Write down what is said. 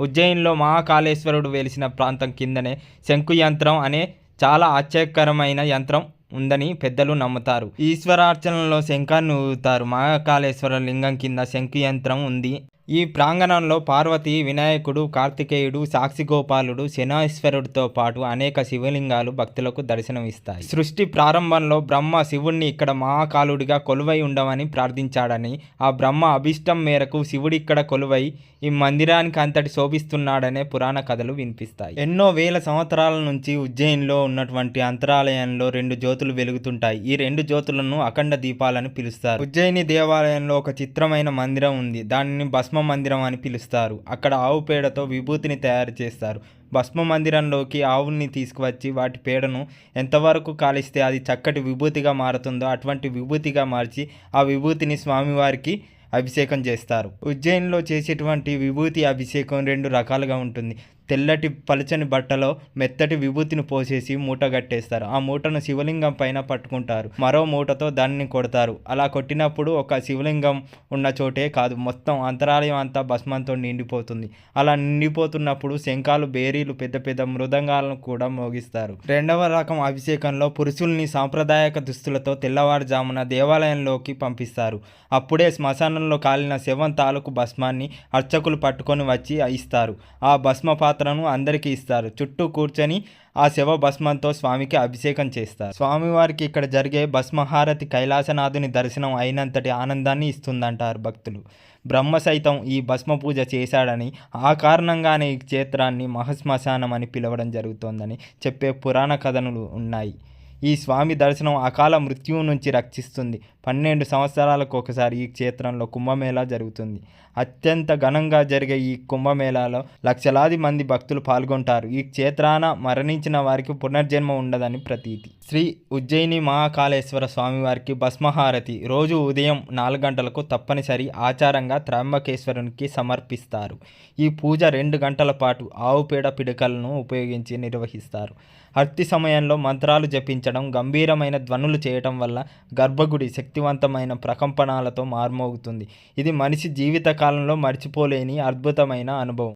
ఉజ్జయిన్లో మహాకాళేశ్వరుడు వెలిసిన ప్రాంతం కిందనే శంకు యంత్రం అనే చాలా ఆశ్చర్యకరమైన యంత్రం ఉందని పెద్దలు నమ్ముతారు. ఈశ్వరార్చనలో శంఖాన్ని ఊదుతారు. మహాకాళేశ్వర లింగం కింద శంఖు యంత్రం ఉంది. ఈ ప్రాంగణంలో పార్వతి వినాయకుడు కార్తికేయుడు సాక్షిగోపాలుడు శనాశ్వరుడితో పాటు అనేక శివలింగాలు భక్తులకు దర్శనమిస్తాయి. సృష్టి ప్రారంభంలో బ్రహ్మ శివుణ్ణి ఇక్కడ మహాకాలుడిగా కొలువై ఉండమని ప్రార్థించాడని ఆ బ్రహ్మ అభిష్టం మేరకు శివుడి ఇక్కడ కొలువై ఈ మందిరానికి అంతటి శోభిస్తున్నాడనే పురాణ కథలు వినిపిస్తాయి. ఎన్నో వేల సంవత్సరాల నుంచి ఉజ్జయిన్లో ఉన్నటువంటి అంతరాలయంలో రెండు జ్యోతులు వెలుగుతుంటాయి. ఈ రెండు జ్యోతులను అఖండ దీపాలని పిలుస్తారు. ఉజ్జయిని దేవాలయంలో ఒక చిత్రమైన మందిరం ఉంది. దానిని భస్మ భస్మ మందిరం అని పిలుస్తారు. అక్కడ ఆవు పేడతో విభూతిని తయారు చేస్తారు. భస్మ మందిరంలోకి ఆవుల్ని తీసుకువచ్చి వాటి పేడను ఎంతవరకు కాలిస్తే అది చక్కటి విభూతిగా మారుతుందో అటువంటి విభూతిగా మార్చి ఆ విభూతిని స్వామివారికి అభిషేకం చేస్తారు. ఉజ్జయిన్లో చేసేటువంటి విభూతి అభిషేకం రెండు రకాలుగా ఉంటుంది. తెల్లటి పలుచని బట్టలో మెత్తటి విభూతిని పోసేసి మూట కట్టేస్తారు. ఆ మూటను శివలింగం పైన పట్టుకుంటారు. మరో మూటతో దానిని కొడతారు. అలా కొట్టినప్పుడు ఒక శివలింగం ఉన్న చోటే కాదు మొత్తం అంతరాలయం అంతా భస్మంతో నిండిపోతుంది. అలా నిండిపోతున్నప్పుడు శంఖాలు బేరీలు పెద్ద పెద్ద మృదంగాలను కూడా మోగిస్తారు. రెండవ రకం అభిషేకంలో పురుషుల్ని సాంప్రదాయక దుస్తులతో తెల్లవారుజామున దేవాలయంలోకి పంపిస్తారు. అప్పుడే శ్మశానంలో కాలిన శవం తాలూకు భస్మాన్ని అర్చకులు పట్టుకొని వచ్చి ఇస్తారు. ఆ భస్మ పాత్రను అందరికీ ఇస్తారు. చుట్టూ కూర్చొని ఆ శవ భస్మంతో స్వామికి అభిషేకం చేస్తారు. స్వామివారికి ఇక్కడ జరిగే భస్మహారతి కైలాసనాథుని దర్శనం అయినంతటి ఆనందాన్ని ఇస్తుందంటారు భక్తులు. బ్రహ్మ సైతం ఈ భస్మ పూజ చేశాడని ఆ కారణంగానే ఈ క్షేత్రాన్ని మహశ్మశానం అని పిలవడం జరుగుతోందని చెప్పే పురాణ కథనులు ఉన్నాయి. ఈ స్వామి దర్శనం అకాల మృత్యువు నుంచి రక్షిస్తుంది. పన్నెండు సంవత్సరాలకు ఒకసారి ఈ క్షేత్రంలో కుంభమేళా జరుగుతుంది. అత్యంత ఘనంగా జరిగే ఈ కుంభమేళాలో లక్షలాది మంది భక్తులు పాల్గొంటారు. ఈ క్షేత్రాన మరణించిన వారికి పునర్జన్మ ఉండదని ప్రతీతి. శ్రీ ఉజ్జయిని మహాకాళేశ్వర స్వామివారికి భస్మహారతి. రోజు ఉదయం నాలుగు గంటలకు తప్పనిసరి ఆచారంగా త్రయంబకేశ్వరునికి సమర్పిస్తారు. ఈ పూజ రెండు గంటల పాటు ఆవు పేడ పిడకలను ఉపయోగించి నిర్వహిస్తారు. హర్తి సమయంలో మంత్రాలు జపించడం గంభీరమైన ధ్వనులు చేయటం వల్ల గర్భగుడి శక్తివంతమైన ప్రకంపనాలతో మార్మోగుతుంది. ఇది మనిషి జీవితకాలంలో మర్చిపోలేని అద్భుతమైన అనుభవం.